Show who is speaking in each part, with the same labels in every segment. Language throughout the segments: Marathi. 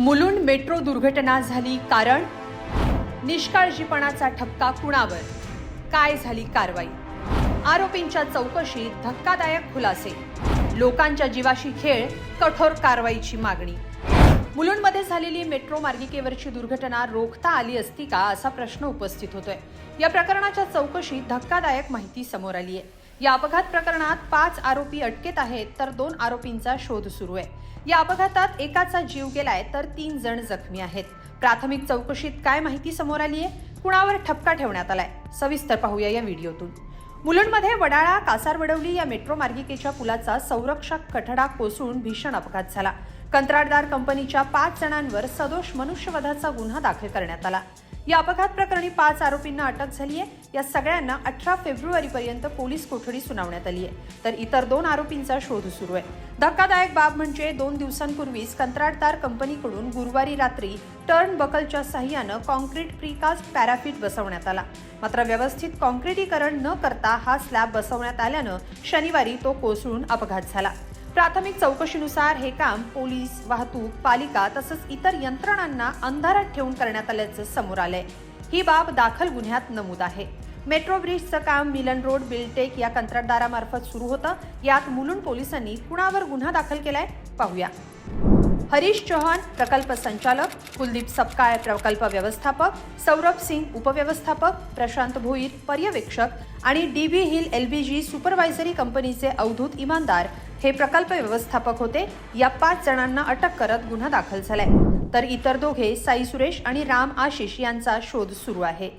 Speaker 1: मुलुंड मेट्रो दुर्घटना झाली कारण? निष्काळजीपणाचा ठपका कुणावर? काय झाली कारवाई? आरोपींच्या चौकशीत धक्कादायक खुलासे. लोकांच्या जीवाशी खेळ कठोर कारवाईची मागणी. मुलुंडमध्ये झालेली मेट्रो मार्गिकेवरची दुर्घटना रोखता आली असती का असा प्रश्न उपस्थित होतोय. या प्रकरणाच्या चौकशीत धक्कादायक माहिती समोर आली आहे या अपघात प्रकरणात पाच आरोपी अटकेत आहेत तर दोन आरोपींचा शोध सुरू आहे. या अपघातात एकाचा जीव गेलाय तर तीन जण जखमी आहेत. प्राथमिक चौकशीत काय माहिती समोर आली आहे? कुणावर ठपका ठेवण्यात आलाय? सविस्तर पाहूया या व्हिडिओतून. मुलुंडमध्ये वडाळा कासारवडवली या मेट्रो मार्गिकेच्या पुलाचा संरक्षक कठडा कोसळून भीषण अपघात झाला. कंत्राटदार कंपनीच्या पाच जणांवर सदोष मनुष्यवधाचा गुन्हा दाखल करण्यात आला. या अपघात प्रकरणी पाच आरोपींना अटक झाली आहे या सगळ्यांना अठरा फेब्रुवारीपर्यंत पोलीस कोठडी सुनावण्यात आली आहे. तर इतर दोन आरोपींचा शोध सुरू आहे. धक्कादायक बाब म्हणजे दोन दिवसांपूर्वीच कंत्राटदार कंपनीकडून गुरुवारी रात्री टर्न बकलच्या साह्यानं कॉन्क्रीट प्रीकास्ट पॅराफिट बसवण्यात आला. मात्र व्यवस्थित कॉन्क्रिटीकरण न करता हा स्लॅब बसवण्यात आल्यानं शनिवारी तो कोसळून अपघात झाला. प्राथमिक चौकशीनुसार हे काम पोलीस वाहतूक पालिका तसंच इतर यंत्रणांना अंधारात ठेवून करण्यात आल्याचं समोर आलंय. ही बाब दाखल गुन्ह्यात नमूद आहे. मेट्रो ब्रिजचं काम मिलन रोड बिलटेक या कंत्राटदारामार्फत सुरू होतं. यात मुलुंड पोलिसांनी कुणावर गुन्हा दाखल केलाय पाहूया. हरीश चौहान प्रकल्प संचालक कुलदीप सपकाळ प्रकल्प व्यवस्थापक सौरभ सिंग उपव्यवस्थापक प्रशांत भोईर पर्यवेक्षक आणि D B hill L B G supervisory कंपनीचे अवधूत इमानदार हे प्रकल्प व्यवस्थापक होते. या पाच जणांना अटक करत गुन्हा दाखल झालाय. तर इतर दोघे साई सुरेश आणि राम आशिष यांचा शोध सुरू आहे.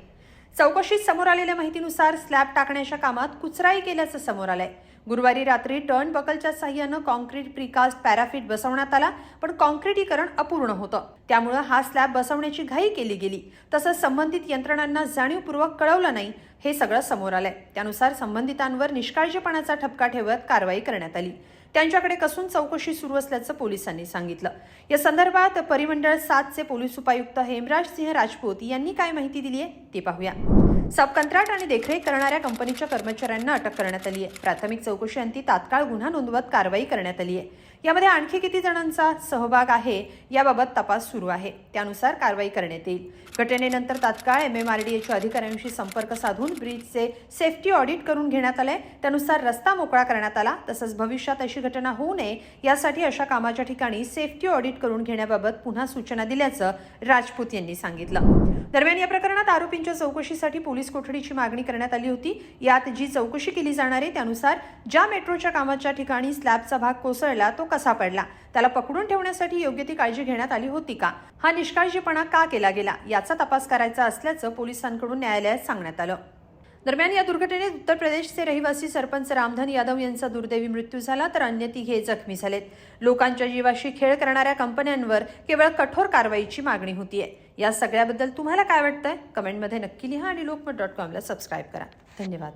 Speaker 1: चौकशीत समोर आलेल्या माहितीनुसार स्लॅब टाकण्याच्या कामात कुचराई केल्याचं समोर आलंय. गुरुवारी रात्री टर्न बकलच्या साह्यानं कॉन्क्रीट प्रीकास्ट पॅराफिट बसवण्यात आला पण कॉन्क्रिटीकरण अपूर्ण होतं. त्यामुळं हा स्लॅब बसवण्याची घाई केली गेली. तसंच संबंधित यंत्रणांना जाणीवपूर्वक कळवलं नाही हे सगळं समोर आलंय. त्यानुसार संबंधितांवर निष्काळजीपणाचा ठपका ठेवत कारवाई करण्यात आली. त्यांच्याकडे कसून चौकशी सुरू असल्याचं पोलिसांनी सांगितलं. या संदर्भात परिमंडळ सातचे पोलीस उपायुक्त हेमराज सिंह राजपूत यांनी काय माहिती दिली आहे ते पाहूया. सबकंत्राट आणि देखरेख करणाऱ्या कंपनीच्या कर्मचाऱ्यांना अटक करण्यात आली आहे. प्राथमिक चौकशी अंती तात्काळ गुन्हा नोंदवत कारवाई करण्यात आली आहे. यामध्ये आणखी किती जणांचा सहभाग आहे याबाबत तपास सुरू आहे. त्यानुसार कारवाई करण्यात येईल. घटनेनंतर तात्काळ एम एम आर डी एच्या अधिकाऱ्यांशी संपर्क साधून ब्रिजचे सेफ्टी ऑडिट करून घेण्यात आलंय. त्यानुसार रस्ता मोकळा करण्यात आला. तसंच भविष्यात अशी घटना होऊ नये यासाठी अशा कामाच्या ठिकाणी सेफ्टी ऑडिट करून घेण्याबाबत पुन्हा सूचना दिल्याचं राजपूत यांनी सांगितलं. दरम्यान या प्रकरणात आरोपींच्या चौकशीसाठी पोलीस कोठडीची मागणी करण्यात आली होती. यात जी चौकशी केली जाणार आहे त्यानुसार ज्या मेट्रोच्या कामाच्या ठिकाणी स्लॅबचा भाग कोसळला तो कसा पडला? त्याला पकडून ठेवण्यासाठी योग्य ती काळजी घेण्यात आली होती का? हा निष्काळजीपणा का केला गेला? याचा तपास करायचा असल्याचं पोलिसांकडून न्यायालयात सांगण्यात आलं. दरम्यान या दुर्घटनेत उत्तर प्रदेशचे रहिवासी सरपंच रामधन यादव यांचा दुर्दैवी मृत्यू झाला तर अन्य तिघे जखमी झालेत. लोकांच्या जीवाशी खेळ करणाऱ्या कंपन्यांवर केवळ कठोर कारवाईची मागणी होतीये. या सगळ्याबद्दल तुम्हाला काय वाटतंय? कमेंटमध्ये नक्की लिहा आणि लोकमत डॉट कॉमला सबस्क्राईब करा. धन्यवाद.